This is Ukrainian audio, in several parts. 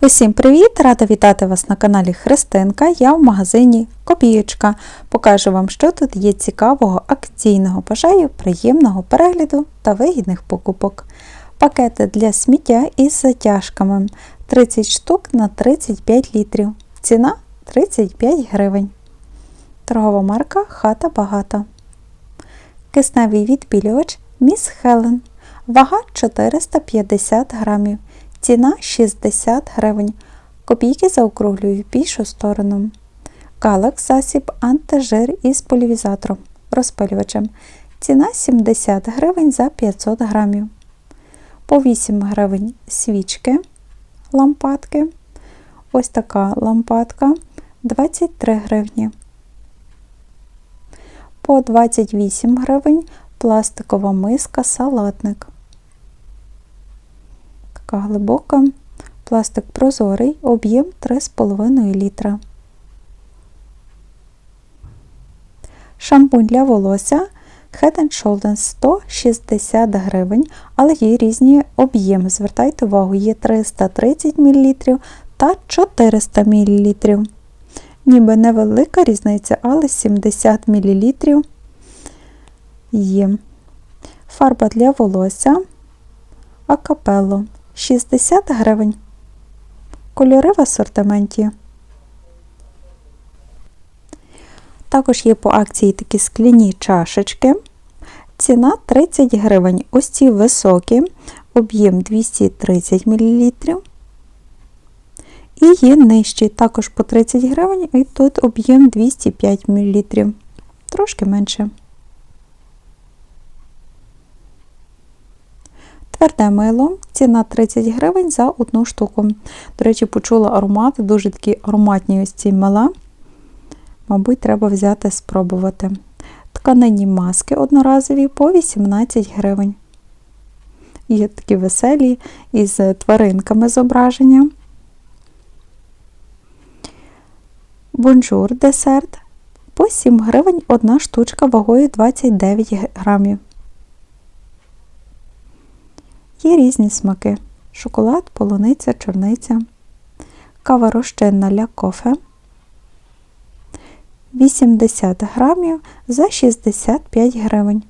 Усім привіт! Рада вітати вас на каналі Христинка. Я в магазині Копієчка. Покажу вам, що тут є цікавого, акційного. Бажаю приємного перегляду та вигідних покупок. Пакети для сміття із затяжками 30 штук на 35 літрів. Ціна 35 гривень. Торгова марка Хата Багата. Кисневий відбілювач Міс Хелен. Вага 450 грамів. Ціна 60 гривень. Копійки заокруглюю в більшу сторону. Галакс засіб антижир із полівізатором, розпилювачем. Ціна 70 гривень за 500 грамів. По 8 гривень свічки, лампадки. Ось така лампадка 23 гривні. По 28 гривень пластикова миска салатник. Така глибока, пластик прозорий, об'єм 3,5 літра. Шампунь для волосся Head Shoulders 160 гривень, але є різні об'єми. Звертайте увагу, є 330 мл та 400 мл. Ніби невелика різниця, але 70 мл є. Фарба для волосся Акапелло 60 гривень. Кольори в асортименті. Також є по акції такі скляні чашечки. Ціна 30 гривень. Ось ці високі, об'єм 230 мл. І є нижчі, також по 30 гривень, і тут об'єм 205 мл. Трошки менше. Тверде мило, ціна 30 гривень за одну штуку. До речі, почула аромат, дуже такі ароматні ось ці мила. Мабуть, треба взяти спробувати. Тканинні маски одноразові по 18 гривень. Є такі веселі із тваринками зображення. Бонжур десерт по 7 гривень одна штучка вагою 29 грамів. Є різні смаки: шоколад, полуниця, чорниця, кава розчинна для кофе. 80 грамів за 65 гривень.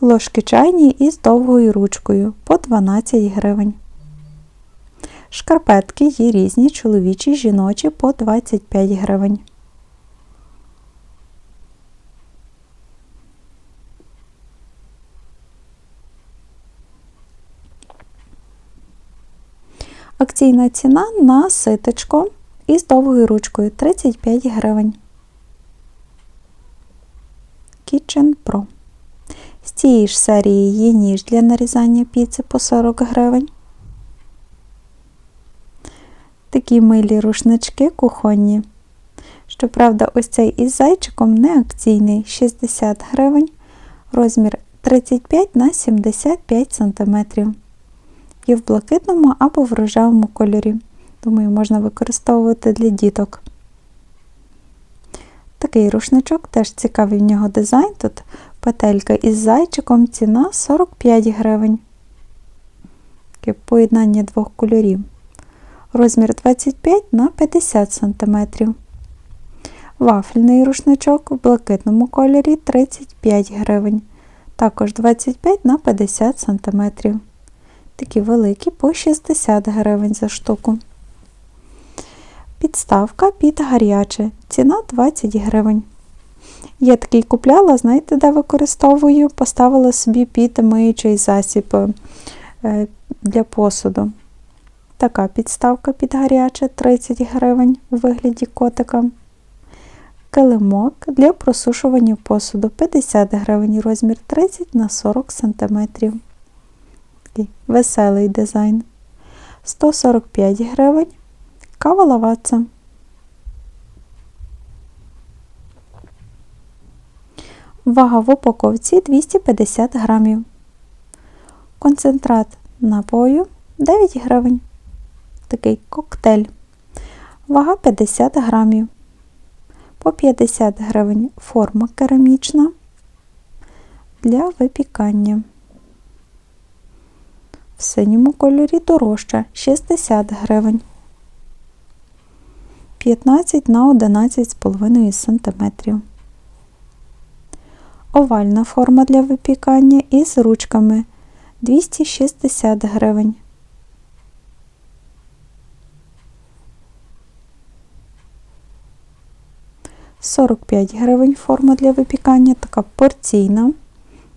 Ложки чайні із довгою ручкою по 12 гривень. Шкарпетки є різні чоловічі, жіночі по 25 гривень. Акційна ціна на ситочко із довгою ручкою 35 гривень. Kitchen Pro. З цієї ж серії є ніж для нарізання піци по 40 гривень. Такі милі рушнички кухонні. Щоправда, ось цей із зайчиком не акційний 60 гривень, розмір 35 на 75 см є в блакитному або в рожевому кольорі. Думаю, можна використовувати для діток. Такий рушничок, теж цікавий в нього дизайн. Тут петелька із зайчиком, ціна 45 гривень. Таке поєднання двох кольорів. Розмір 25 на 50 см. Вафельний рушничок в блакитному кольорі 35 гривень. Також 25 на 50 см. Такі великі по 60 гривень за штуку. Підставка під гаряче. Ціна 20 гривень. Я такий купляла, знаєте, де використовую, поставила собі під миючий засіб е, для посуду. Така підставка під гаряче 30 гривень у вигляді котика. Килимок для просушування посуду 50 гривень, розмір 30 на 40 см такий веселий дизайн. 145 гривень. Кава лаваца. Вага в упаковці 250 грамів. Концентрат напою 9 гривень. Такий коктейль. Вага 50 грамів. По 50 гривень форма керамічна для випікання. В синьому кольорі дорожча 60 гривень. 15 на 11,5 см. Овальна форма для випікання із ручками 260 гривень. Сорок п'ять гривень форма для випікання, така порційна.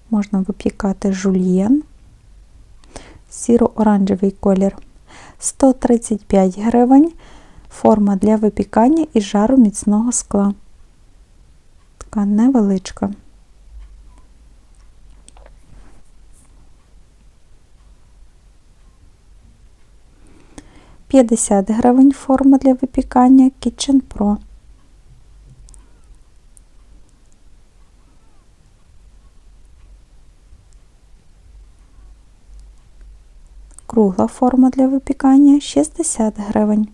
Можна випікати жульєн, сіро-оранжевий колір. 135 гривень форма для випікання із жару міцного скла. Така невеличка. П'ятдесят гривень форма для випікання Kitchen Pro. Кругла форма для випікання 60 гривень.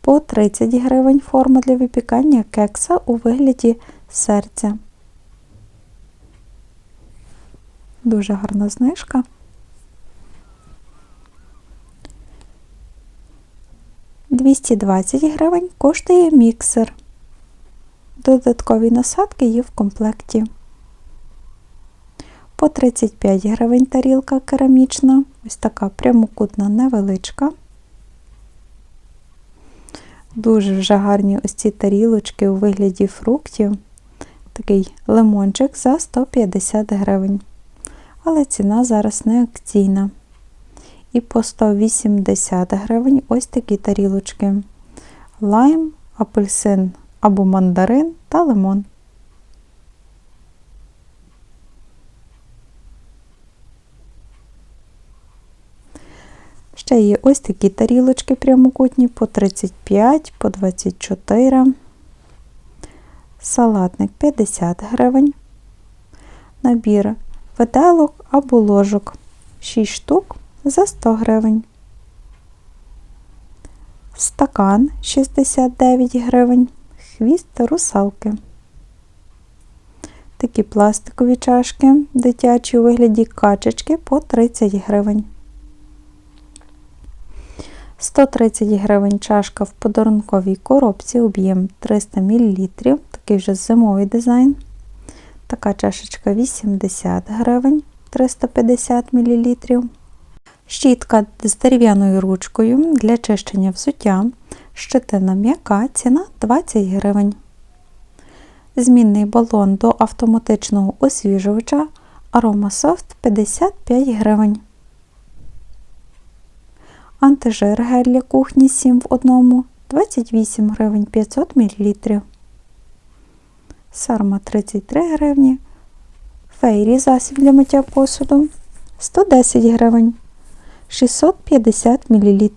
По 30 гривень форма для випікання кекса у вигляді серця. Дуже гарна знижка. Двісті двадцять гривень коштує міксер. Додаткові насадки є в комплекті. По 35 гривень тарілка керамічна, ось така прямокутна невеличка. Дуже вже гарні ось ці тарілочки у вигляді фруктів. Такий лимончик за 150 гривень. Але ціна зараз не акційна. І по 180 гривень ось такі тарілочки. Лайм, апельсин або мандарин та лимон. Ще є ось такі тарілочки прямокутні по 35, по 24, салатник 50 гривень, набір виделок або ложок. 6 штук за 100 гривень, стакан 69 гривень, хвіст русалки. Такі пластикові чашки дитячі у вигляді качечки по 30 гривень. 130 гривень чашка в подарунковій коробці, об'єм 300 мл, такий вже зимовий дизайн. Така чашечка 80 гривень 350 мл. Щітка з дерев'яною ручкою для чищення взуття. Щетина м'яка, ціна 20 гривень. Змінний балон до автоматичного освіжувача Aromasoft 55 гривень. Антижир гель для кухні 7 в 1 28 гривень 500 мл. Сарма 33 гривні. Фейрі засіб для миття посуду 110 гривень 650 мл.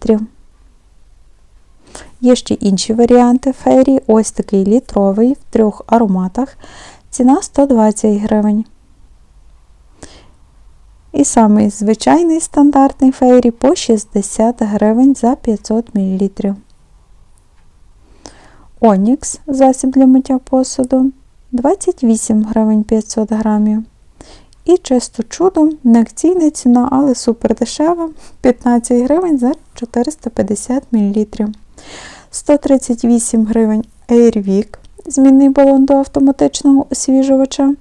Є ще інші варіанти фейрі. Ось такий літровий в трьох ароматах. Ціна 120 гривень. І самий звичайний стандартний фейрі по 60 гривень за 500 мл. Онікс засіб для миття посуду 28 гривень 500 грамів. І чисто чудо, не акційна ціна, але супер дешева 15 гривень за 450 мл. 138 гривень Airwick, змінний балон до автоматичного освіжувача.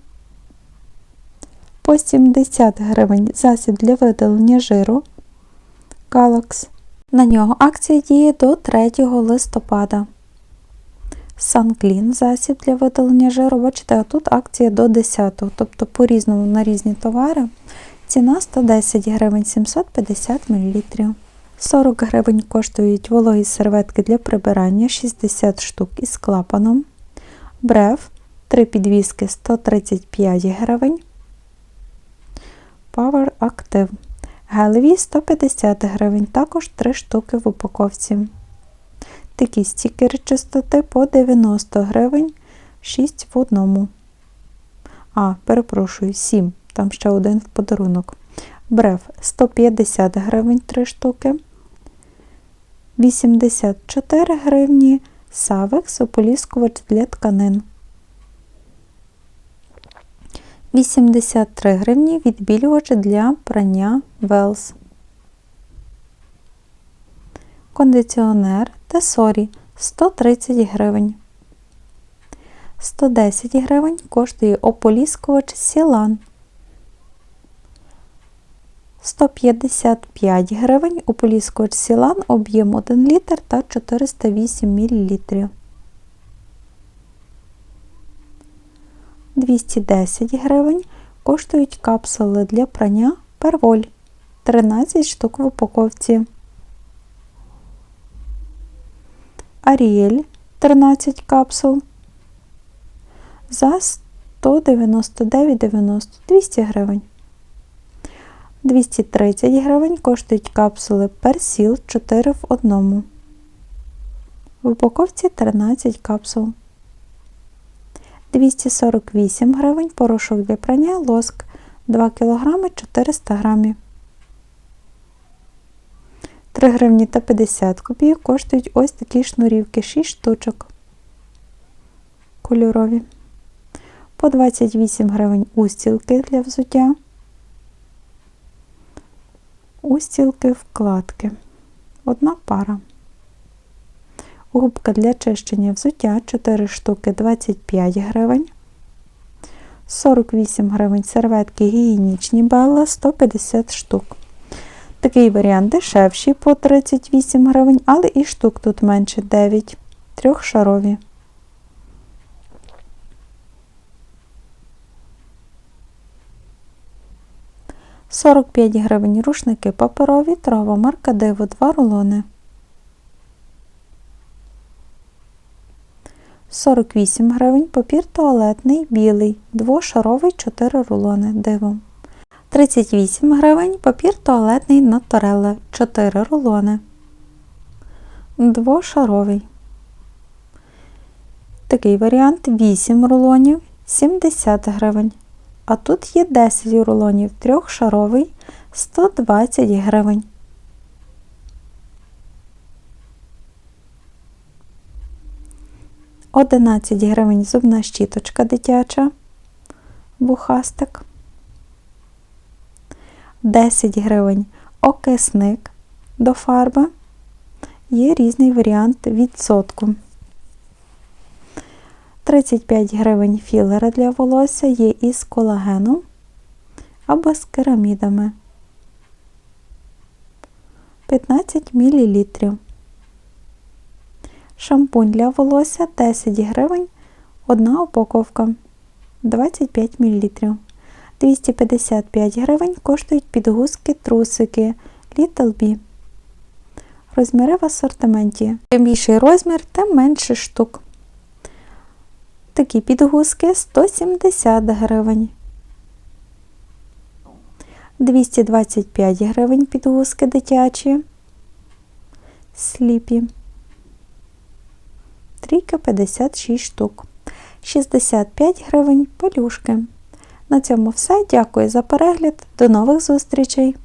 По 70 гривень засіб для видалення жиру Galax. На нього акція діє до 3 листопада. SunClean засіб для видалення жиру. Бачите, а тут акція до 10, тобто по-різному на різні товари. Ціна 110 гривень 750 мл. 40 гривень коштують вологі серветки для прибирання 60 штук із клапаном. Брев 3 підвіски 135 гривень. Power Active. Гелеві 150 гривень, також 3 штуки в упаковці. Такі стікери чистоти по 90 гривень, 6 в одному. А, перепрошую, 7. Там ще один в подарунок. Брев 150 гривень 3 штуки. 84 гривні. Савекс ополіскувач для тканин. 83 гривні відбілювач для прання Велс. Кондиціонер Тесорі 130 гривень. 110 гривень коштує ополіскувач Сілан. 155 гривень ополіскувач Сілан об'єм 1 літр та 408 мл. 210 гривень коштують капсули для прання Перволь 13 штук в упаковці. Аріель 13 капсул за 199,90 200 гривень. 230 гривень коштують капсули Персіл 4 в 1. В упаковці 13 капсул. 248 гривень порошок для прання лоск 2 кг 400 грамів. 3 гривні та 50 копійок коштують ось такі шнурівки 6 штучок. Кольорові. По 28 гривень устілки для взуття. Устілки вкладки. Одна пара. Губка для чищення взуття 4 штуки 25 гривень. 48 гривень серветки гігієнічні Белла 150 штук. Такий варіант дешевший по 38 гривень, але і штук тут менше 9, трьохшарові. Сорок п'ять гривень. Рушники паперові, трава. Марка Диво. 2 рулони. 48 гривень. Папір туалетний. Білий, двошаровий. 4 рулони. Диво. 38 гривень. Папір туалетний Наторелла 4 рулони. Двошаровий. Такий варіант. 8 рулонів. 70 гривень. А тут є 10 рулонів трьохшаровий 120 гривень. Одинадцять гривень зубна щіточка дитяча, бухастик. 10 гривень окисник до фарби. Є різний варіант відсотку. 35 гривень філери для волосся є із колагеном або з керамідами. 15 мл. Шампунь для волосся 10 гривень, одна упаковка 25 мл. 255 гривень коштують підгузки трусики Little B. Розміри в асортименті. Чим більший розмір, тим менше штук. Такі підгузки 170 гривень. 225 гривень підгузки дитячі. Сліпі. Трійка 56 штук. 65 гривень пелюшки. На цьому все. Дякую за перегляд. До нових зустрічей!